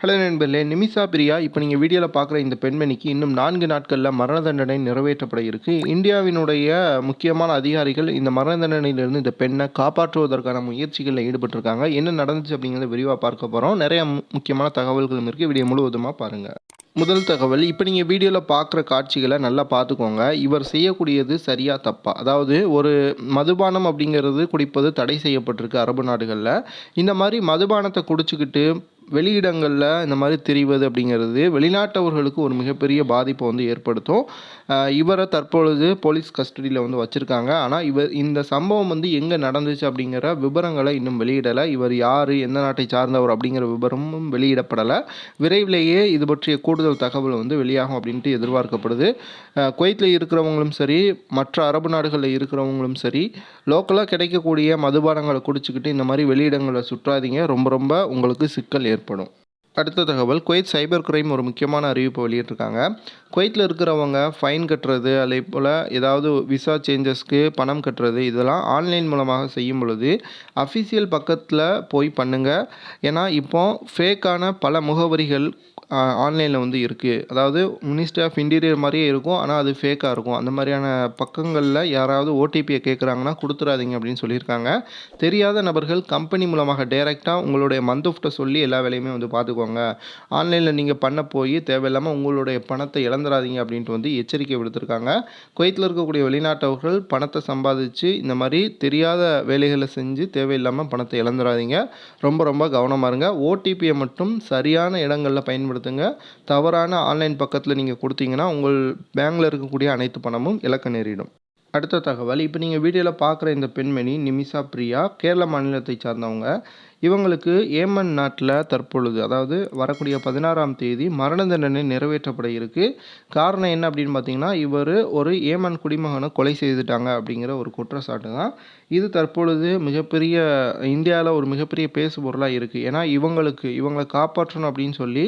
Hello நண்பர்களே நிமிஷா பிரியா. இப்போ நீங்கள் வீடியோவில் பார்க்குற இந்த பெண்மணிக்கு இன்னும் நான்கு நாட்களில் மரண தண்டனை நிறைவேற்றப்பட இருக்கு. இந்தியாவினுடைய முக்கியமான அதிகாரிகள் இந்த மரண தண்டனையிலிருந்து இந்த பெண்ணை காப்பாற்றுவதற்கான முயற்சிகளில் ஈடுபட்டிருக்காங்க. என்ன நடந்துச்சு அப்படிங்கிறத விரிவாக பார்க்க போகிறோம் நிறைய முக்கியமான தகவல்களும் இருக்குது வீடியோ முழுவதுமாக பாருங்கள் முதல் தகவல் இப்போ நீங்கள் வீடியோவில் பார்க்குற காட்சிகளை நல்லா பார்த்துக்கோங்க. இவர் செய்யக்கூடியது சரியாக தப்பா? அதாவது ஒரு மதுபானம் அப்படிங்கிறது குடிப்பது தடை செய்யப்பட்டிருக்கு அரபு நாடுகளில். இந்த மாதிரி மதுபானத்தை குடிச்சுக்கிட்டு வெளியிடங்களில் இந்த மாதிரி தெரிவது அப்படிங்கிறது வெளிநாட்டவர்களுக்கு ஒரு மிகப்பெரிய பாதிப்பை வந்து ஏற்படுத்தும். இவரை தற்பொழுது போலீஸ் கஸ்டடியில் வந்து வச்சுருக்காங்க. ஆனால் இவர் இந்த சம்பவம் வந்து எங்கே நடந்துச்சு அப்படிங்கிற விவரங்களை இன்னும் வெளியிடலை. இவர் யார் எந்த நாட்டை சார்ந்தவர் அப்படிங்கிற விவரமும் வெளியிடப்படலை. விரைவிலேயே இது பற்றிய கூடுதல் தகவல் வந்து வெளியாகும் அப்படின்ட்டு எதிர்பார்க்கப்படுது. குவைத்தில் இருக்கிறவங்களும் சரி மற்ற அரபு நாடுகளில் இருக்கிறவங்களும் சரி லோக்கலாக கிடைக்கக்கூடிய மதுபானங்களை குடிச்சுக்கிட்டு இந்த மாதிரி வெளியிடங்களை சுற்றாதீங்க. ரொம்ப ரொம்ப உங்களுக்கு சிக்கல் ஏற்படும். Pro. அடுத்த தகவல் குவைத் சைபர் கிரைம் ஒரு முக்கியமான அறிவிப்பு வெளியிட்டிருக்காங்க. குவைத்தில் இருக்கிறவங்க ஃபைன் கட்டுறது அதே போல் ஏதாவது விசா சேஞ்சஸ்க்கு பணம் கட்டுறது இதெல்லாம் ஆன்லைன் மூலமாக செய்யும் பொழுது அஃபிஷியல் பக்கத்தில் போய் பண்ணுங்கள் ஏன்னா இப்போ ஃபேக்கான பல முகவரிகள் ஆன்லைனில் வந்து இருக்குது அதாவது மினிஸ்ட்ரி ஆஃப் இன்டீரியர் மாதிரியே இருக்கும் ஆனால் அது ஃபேக்காக இருக்கும். அந்த மாதிரியான பக்கங்களில் யாராவது ஓடிபியை கேட்குறாங்கன்னா கொடுத்துறாதீங்க அப்படின்னு சொல்லியிருக்காங்க. தெரியாத நபர்கள் கம்பெனி மூலமாக டைரெக்டாக உங்களுடைய மந்தோஃப்ட்ட சொல்லி எல்லா வேலையுமே வந்து பார்த்துக்கோங்க ஆன்லைனில் நீங்கள் பண்ண போய் தேவையில்லாமல் உங்களுடைய பணத்தை இழந்துடாதீங்க அப்படின்ட்டு வந்து எச்சரிக்கை விடுத்திருக்காங்க. குவைத்தில் இருக்கக்கூடிய வெளிநாட்டவர்கள் பணத்தை சம்பாதிச்சு இந்த மாதிரி தெரியாத வேலைகளை செஞ்சு தேவையில்லாமல் பணத்தை இழந்துடாதீங்க ரொம்ப ரொம்ப கவனமாக இருங்க. ஓடிபியை மட்டும் சரியான இடங்களில் பயன்படுத்துங்க. தவறான ஆன்லைன் பக்கத்தில் நீங்கள் கொடுத்தீங்கன்னா உங்கள் பேங்கில் இருக்கக்கூடிய அனைத்து பணமும் இலக்க நேரிடும். அடுத்த தகவல் இப்போ நீங்கள் வீடியோவில் பார்க்குற இந்த பெண்மணி நிமிஷா பிரியா கேரள மாநிலத்தை சார்ந்தவங்க இவங்களுக்கு ஏமன் நாட்டில் தற்பொழுது அதாவது வரக்கூடிய பதினாறாம் தேதி மரண தண்டனை நிறைவேற்றப்பட இருக்குது காரணம் என்ன அப்படின்னு பார்த்தீங்கன்னா இவர் ஒரு ஏமன் குடிமகனை கொலை செய்துட்டாங்க அப்படிங்கிற ஒரு குற்றச்சாட்டு தான். இது தற்பொழுது மிகப்பெரிய இந்தியாவில் ஒரு மிகப்பெரிய பேசு பொருளாக இருக்குது ஏன்னா இவங்களுக்கு இவங்களை காப்பாற்றணும் அப்படின்னு சொல்லி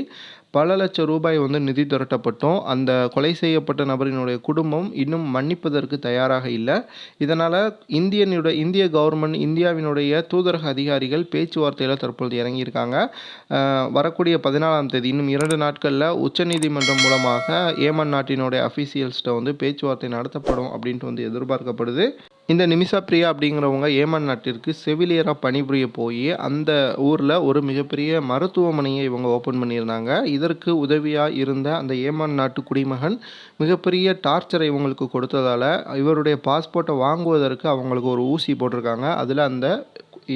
பல லட்சம் ரூபாய் வந்து நிதி திரட்டப்பட்டும். அந்த கொலை செய்யப்பட்ட நபரினுடைய குடும்பம் இன்னும் மன்னிப்பதற்கு தயாராக இல்லை. இதனால் இந்தியனுடைய இந்திய கவர்மெண்ட் இந்தியாவினுடைய தூதரக அதிகாரிகள் பேச்சுவார்த்தையில் தற்பொழுது இறங்கியிருக்காங்க. வரக்கூடிய பதினாலாம் தேதி இன்னும் இரண்டு நாட்களில் உச்சநீதிமன்றம் மூலமாக ஏமன் நாட்டினுடைய அஃபீஷியல்ஸ்கிட்ட வந்து பேச்சுவார்த்தை நடத்தப்படும் அப்படின்ட்டு வந்து எதிர்பார்க்கப்படுது. இந்த நிமிஷா பிரியா அப்படிங்கிறவங்க ஏமன் நாட்டிற்கு செவிலியராக பணிபுரிய போய் அந்த ஊரில் ஒரு மிகப்பெரிய மருத்துவமனையை இவங்க ஓப்பன் பண்ணியிருந்தாங்க. இதற்கு உதவியாக இருந்த அந்த ஏமன் நாட்டு குடிமகன் மிகப்பெரிய டார்ச்சரை இவங்களுக்கு கொடுத்ததால் இவருடைய பாஸ்போர்ட்டை வாங்குவதற்கு அவங்களுக்கு ஒரு ஊசி போட்டிருக்காங்க. அதில் அந்த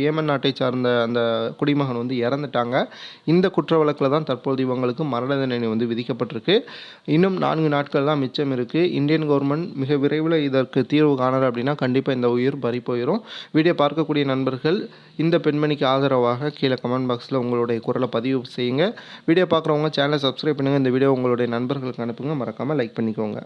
ஏமன் நாட்டை சார்ந்த அந்த குடிமகன் வந்து இறந்துட்டாங்க. இந்த குற்ற வழக்கில் தான் தற்போது இவங்களுக்கு மரண தண்டனை வந்து விதிக்கப்பட்டிருக்கு. இன்னும் நான்கு நாட்கள் தான் மிச்சம் இருக்குது இந்தியன் கவர்மெண்ட் மிக விரைவில் இதற்கு தீர்வு காணலை அப்படின்னா கண்டிப்பாக இந்த உயிர் பறி போயிடும் வீடியோ பார்க்கக்கூடிய நண்பர்கள் இந்த பெண்மணிக்கு ஆதரவாக கீழே கமெண்ட் பாக்ஸில் உங்களுடைய குரலை பதிவு செய்யுங்க. வீடியோ பார்க்குறவங்க சேனலை சப்ஸ்கிரைப் பண்ணுங்கள் இந்த வீடியோ உங்களுடைய நண்பர்களுக்கு அனுப்புங்க. மறக்காமல் லைக் பண்ணிக்கோங்க.